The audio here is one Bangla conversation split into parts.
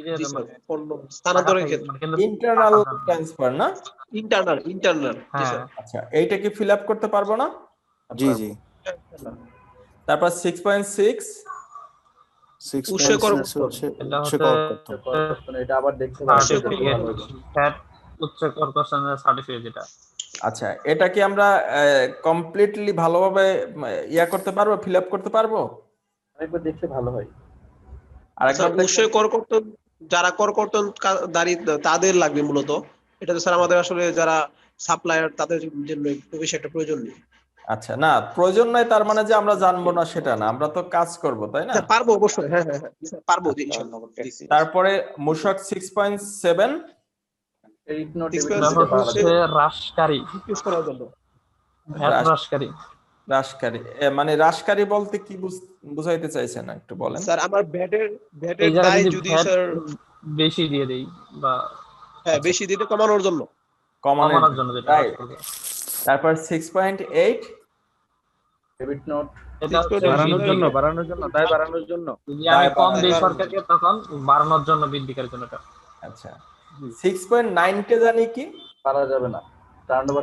নিজের জি স্যার, পণ্য স্থানান্তরের ক্ষেত্রে। ইন্টারনাল ট্রান্সফার না? ইন্টারনাল ইন্টারনাল আচ্ছা এইটা কি ফিল আপ করতে পারব না? জি জি। তারপর এটা আচ্ছা কি আমরা কমপ্লিটলি ভালোভাবে ইয়া করতে পারব ফিল আপ করতে পারব? আরেকবার দেখলে ভালো হয়। আরেকবার দেখবেন? অবশ্যই করকর্তন যারা করকর্তন কা- দাঁড়ি তাদের লাগবে মূলত। এটা তো স্যার আমাদের আসলে যারা সাপ্লায়ার তাদের জন্য একটু বেশি একটা প্রয়োজন নেই আচ্ছা না প্রয়োজন নাই তার মানে যে আমরা জানব না সেটা না আমরা তো কাজ করব তাই না? পারব অবশ্যই হ্যাঁ হ্যাঁ হ্যাঁ। পারব জি, ইনশাআল্লাহ জি। তারপরে মূসক সিক্স পয়েন্ট সেভেন করার এ, মানে হ্রাসকারী বলতে কি বুঝ- বুঝাইতে চাইছেন একটু বলেন? স্যার আমার ব্যাটের ব্যাটের দায় যদি স্যার বেশি দিয়ে দেই বা হ্যাঁ বেশি দিতে কমানোর জন্য। কমানোর জন্য যেটা তারপর six point eight debit note বাড়ানোর জন্য, বাড়ানোর জন্য দায় বাড়ানোর জন্য। যদি আমি কম বাড়ানোর জন্য। সরকারকে তখন বাড়ানোর জন্য বৃদ্ধিকার জন্য আচ্ছা। সিক্স পয়েন্ট নাইনকে জানি কি? পারা যাবে না।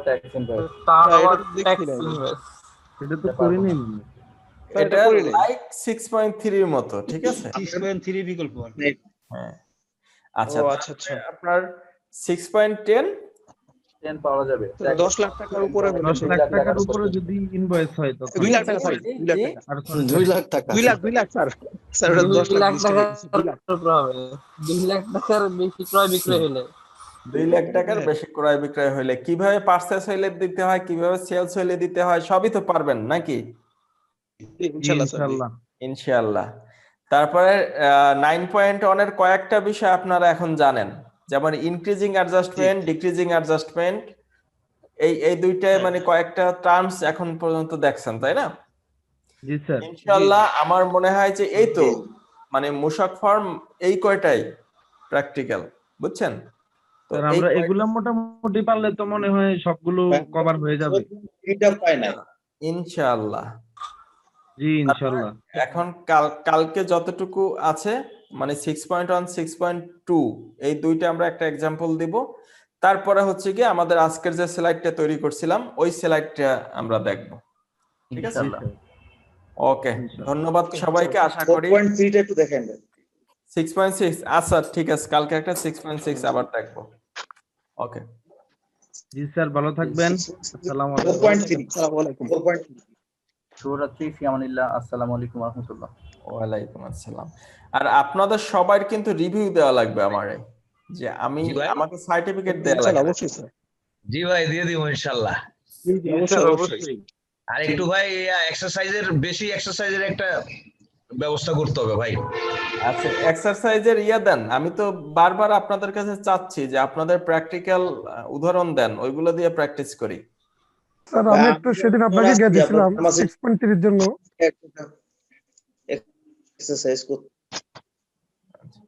ট্যাক্স ইনভয়েস হ্যাঁ, ট্যাক্স না। এটা তো করিনি এটা। লাইক সিক্স পয়েন্ট থ্রির মতো ঠিক আছে? বিকল্প হ্যাঁ। আচ্ছা আচ্ছা আচ্ছা। আপনার সিক্স পয়েন্ট টেন টেন পাওয়া যাবে। দশ লাখ টাকার উপরে হলে দশ সে- লাখ টাকার উপরে যদি ইনভয়েস হয় তখন। দুই লাখ টাকা সরি দুই লাখ টাকা। দুই লাখ টাকা। দুই লাখ দুই লাখ স্যার। স্যার ওটা দশ দুই লাখ লাখ টাকা টাকার দুই লাখ। উপরে হবে। লাখ টাকার বেশি ক্রয় বিক্রয় হলে। দুই লাখ টাকার বেশি ক্রয় বিক্রয় হইলে কীভাবে পার্সেস হইলে দিতে হয় কীভাবে সেলস হইলে দিতে হয় সবই তো পারবেন নাকি? ইনশাআল্লাহ ইনশাআল্লাহ। ইনশাআল্লাহ। তারপরে নাইন পয়েন্ট ওয়ানের কয়েকটা বিষয় আপনারা এখন জানেন। যেমন ইনক্রিজিং অ্যাডজাস্টমেন্ট ডিক্রিজিং অ্যাডজাস্টমেন্ট এই এই দুইটায় মানে কয়েকটা টার্মস এখন পর্যন্ত দেখছেন তাই না? জি ইনশাআল্লাহ আমার মনে হয় যে এই তো মানে মুশাক ফর্ম এই কয়টাই প্র্যাকটিক্যাল বুঝছেন? আমরা এগুলা মোটামুটি পারলে তো মনে হয় সবগুলো কভার হয়ে যাবে। এটা পায় না ইনশাআল্লাহ। জি ইনশাআল্লাহ। এখন কাল কালকে যতটুকু আছে মানে six point one six point two এই দুইটা আমরা একটা এক্সাম্পল দিব। তারপরে হচ্ছে কি আমাদের আজকের যে স্লাইডটা তৈরি করছিলাম ওই স্লাইডটা আমরা দেখব। ঠিক আছে? ওকে ধন্যবাদ সবাইকে। আশা করি পয়েন্ট থ্রিটা একটু দেখেন। সিক্স পয়েন্ট সিক্স আচ্ছা ঠিক আছে কালকে একটা সিক্স পয়েন্ট সিক্স আবার দেখব। ওকে জি স্যার ভালো থাকবেন। আসসালামু আলাইকুম। শুভরাত্রি ফিয়ামানিল্লাহ আসসালামু আলাইকুম রহমতুল্লাহ। ওয়ালাইকুম আসসালাম। আর আপনাদের সবার কিন্তু রিভিউ দেওয়া লাগবে আমারে যে আমি আমাকে সার্টিফিকেট দেওয়া লাগবে। অবশ্যই স্যার। জি ভাই দিয়ে দিব অবশ্যই অবশ্যই। আর একটু ভাই এক্সারসাইজের বেশি এক্সারসাইজের একটা ব্যবস্থা করতে হবে ভাই। আচ্ছা এক্সারসাইজের ইয়া দেন। আমি তো বারবার আপনাদের কাছে চাচ্ছি যে আপনাদের প্র্যাকটিক্যাল উদাহরণ দেন ওইগুলো দিয়ে প্র্যাকটিস করি। স্যার আমি একটু সেদিন আপনাকে গিয়ে দিয়েছিলাম সিক্স পয়েন্ট থ্রির জন্য। এক্সারসাইজ করতে